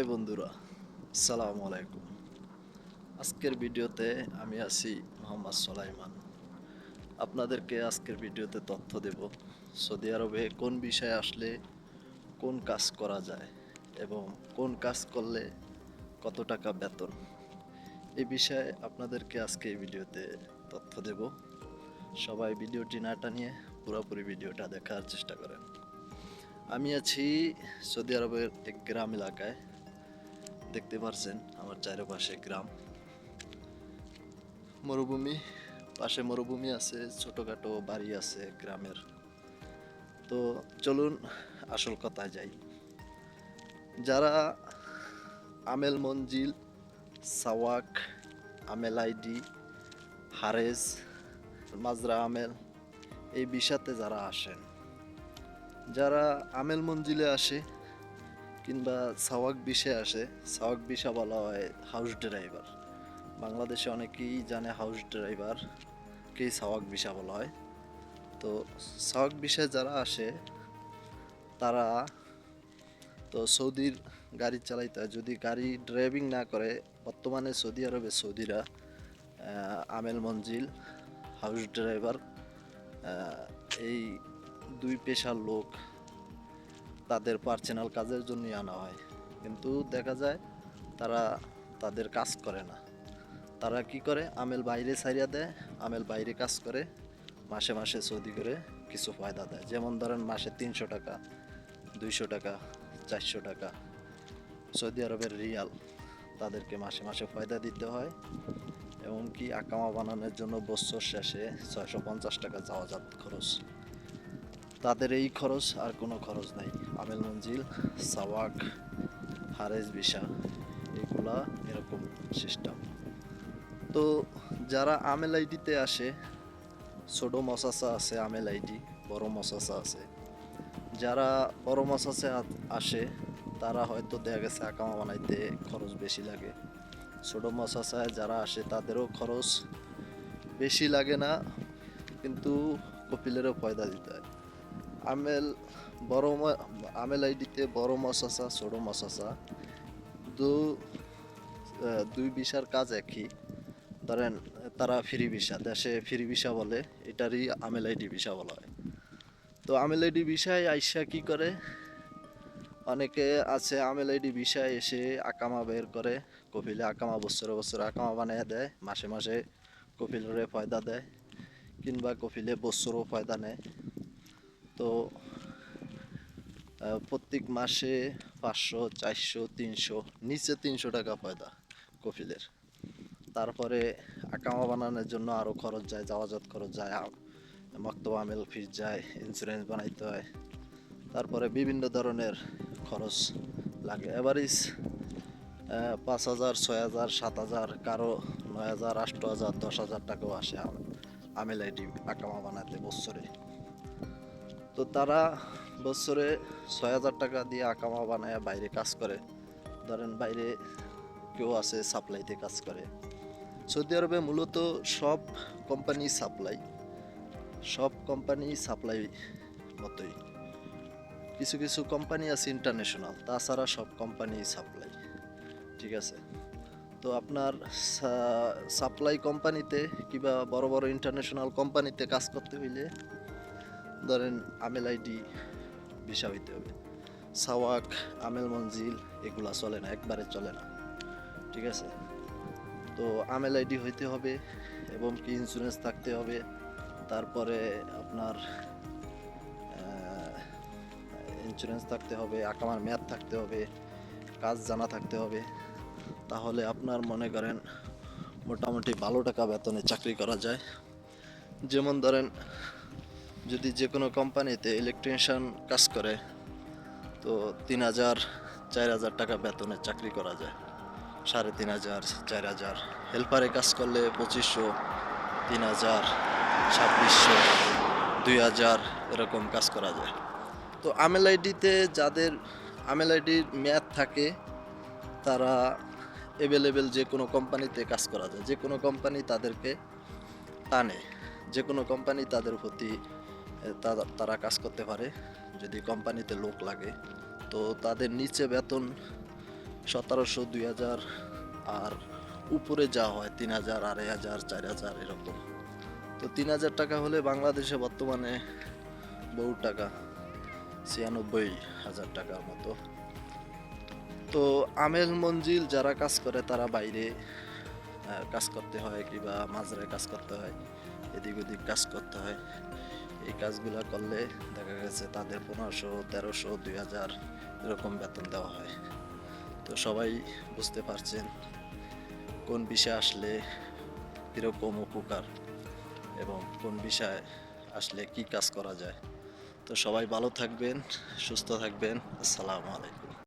এই বন্ধুরা, আসসালামু আলাইকুম। আজকের ভিডিওতে আমি আছি মোহাম্মদ সোলাইমান। আপনাদেরকে আজকের ভিডিওতে তথ্য দেব, সৌদি আরবে কোন বিষয়ে আসলে কোন কাজ করা যায় এবং কোন কাজ করলে কত টাকা বেতন। এই বিষয়ে আপনাদেরকে আজকে এই ভিডিওতে তথ্য দেব। সবাই ভিডিওটি না টানিয়ে পুরোপুরি ভিডিওটা দেখার চেষ্টা করেন। আমি আছি সৌদি আরবের এক গ্রাম এলাকায়। দেখতে পারছেন, আমার চারপাশে গ্রাম। মরুভূমি, পাশে মরুভূমি আছে, ছোটোখাটো বাড়ি আছে গ্রামের। তো চলুন আসল কথায় যাই। যারা আমেল মঞ্জিল, সাওয়াক, আমেল আইডি, হারেজ, মাজরা আমেল, এই বিষাতে যারা আসেন, যারা আমেল মঞ্জিলে আসে কিংবা সাওয়াক বিষে আসে, সাওয়াক বিষা বলা হয় হাউস ড্রাইভার বাংলাদেশে অনেকেই জানে হাউস ড্রাইভার কে সাওয়াক বিষা বলা হয়। তো সাওয়াক বিষে যারা আসে, তারা তো সৌদির গাড়ি চালাইতে হয়। যদি গাড়ি ড্রাইভিং না করে, বর্তমানে সৌদি আরবে সৌদিরা আমেল মঞ্জিল হাউস ড্রাইভার এই দুই পেশার লোক তাদের পার্সোনাল কাজের জন্যই আনা হয়। কিন্তু দেখা যায় তারা তাদের কাজ করে না। তারা কি করে? আমেল বাইরে ছাড়িয়া দেয়, আমেল বাইরে কাজ করে, মাসে মাসে সৌদি করে কিছু ফায়দা দেয়। যেমন ধরেন মাসে তিনশো টাকা, দুইশো টাকা, চারশো টাকা। সৌদি আরবের রিয়াল, তাদেরকে মাসে মাসে ফায়দা দিতে হয়। এমনকি আকামা বানানোর জন্য বছর শেষে ছয়শো পঞ্চাশ টাকা যাওয়া খরচ। তাদের এই খরচ আর কোনো খরচ নাই। আমেল মঞ্জিল, সাওয়াক হারেজ বিশা, এগুলা এরকম সিস্টেম তো যারা আমেল আইডিতে আসে, ছোটো মশাসা আছে আমেল আইডি, বড় মশাসা আছে, যারা বড় মশাসে আসে, তারা হয়তো দেখা গেছে আকামা বানাইতে খরচ বেশি লাগে। ছোটো মশাসায় যারা আসে, তাদেরও খরচ বেশি লাগে না, কিন্তু কপিলেরও পয়দা দিতে হয়। আমেল বড় আমেল আইডিতে বড় মশাসা, ছোট আসা দু দুই বিশার কাজ একই। ধরেন, তারা ফ্রি ভিসা দেশে ফ্রি ভিসা বলে, এটারই আমেল আইডি ভিসা বলা হয়। তো আমেল আইডি ভিসায় আইসা কি করে? অনেকে আছে আমেল আইডি ভিসায় এসে আকামা বের করে, কপিলে আকামা বছরে বছরে আকামা বানিয়ে দেয়, মাসে মাসে কপিলের ফয়দা দেয়, কিংবা কপিলে বছরও ফয়দা নেয়। তো প্রত্যেক মাসে পাঁচশো, চারশো, তিনশো, নিচে তিনশো টাকা পয়দা কফিলের। তারপরে আকামা বানানোর জন্য আরও খরচ যায়, যাওয়াজাত খরচ যায় মক্তব, আমেল ফিস যায় ইন্স্যুরেন্স বানাইতে হয়। তারপরে বিভিন্ন ধরনের খরচ লাগে। এভারেজ পাঁচ হাজার, ছয় হাজার, সাত হাজার, কারও নয় হাজার, আট হাজার, দশ হাজার টাকাও আসে আম- আমেল আইডি আকামা বানাতে বছরে। তো তারা বছরে ছয় হাজার টাকা দিয়ে আকামা বানায় বাইরে কাজ করে। ধরেন বাইরে কেউ আছে সাপ্লাইতে কাজ করে। সৌদি আরবে মূলত সব কোম্পানি সাপ্লাই সব কোম্পানি সাপ্লাই মতোই। কিছু কিছু কোম্পানি আছে ইন্টারন্যাশনাল তাছাড়া সব কোম্পানি সাপ্লাই ঠিক আছে? তো আপনার সাপ্লাই কোম্পানিতে কিংবা বড় বড় ইন্টারন্যাশনাল কোম্পানিতে কাজ করতে হইলে ধরেন আমেল আইডি ভিসা হইতে হবে। সাওয়াক, আমেল মঞ্জিল এগুলা চলে না, একবারে চলে না। ঠিক আছে? তো আমেল আইডি হইতে হবে এবং কি ইন্স্যুরেন্স থাকতে হবে। তারপরে আপনার ইন্স্যুরেন্স থাকতে হবে, আকামার মেয়াদ থাকতে হবে, কাজ জানা থাকতে হবে। তাহলে আপনার মনে করেন মোটামুটি ভালো টাকা বেতনে চাকরি করা যায়। যেমন ধরেন যদি যে কোনো কোম্পানিতে ইলেকট্রিশিয়ান কাজ করে, তো তিন হাজার, চার হাজার টাকা বেতনে চাকরি করা যায়। সাড়ে তিন হাজার, চার হাজার। হেল্পারে কাজ করলে পঁচিশশো, তিন হাজার, ছাব্বিশশো, দুই হাজার এরকম কাজ করা যায়। তো আমেল আইডিতে যাদের, আমেল আইডির মেয়াদ থাকে, তারা অ্যাভেলেবেল যে কোনো কোম্পানিতে কাজ করা যায়। যে কোনো কোম্পানি তাদেরকে টানে। যে কোনো কোম্পানি তাদের প্রতি তারা কাজ করতে পারে, যদি কোম্পানিতে লোক লাগে। তো তাদের নিচে বেতন সতেরোশো, দুই হাজার, আর উপরে যা হয় তিন হাজার, আড়াই হাজার, চার হাজার, এরকম। তো তিন হাজার টাকা হলে বাংলাদেশে বর্তমানে বহু টাকা, ছিয়ানব্বই হাজার টাকার মতো। তো আমেল মঞ্জিল যারা কাজ করে তারা বাইরে কাজ করতে হয় কিংবা মাঝরায় কাজ করতে হয়, এদিক ওদিক কাজ করতে হয়। এই কাজগুলো করলে দেখা গেছে তাদের পনেরোশো, তেরোশো, দুই হাজার এরকম বেতন দেওয়া হয়। তো সবাই বুঝতে পারছেন কোন বিষয়ে আসলে কীরকম উপকার এবং কোন বিষয়ে আসলে কি কাজ করা যায়। তো সবাই ভালো থাকবেন, সুস্থ থাকবেন। আসসালামু আলাইকুম।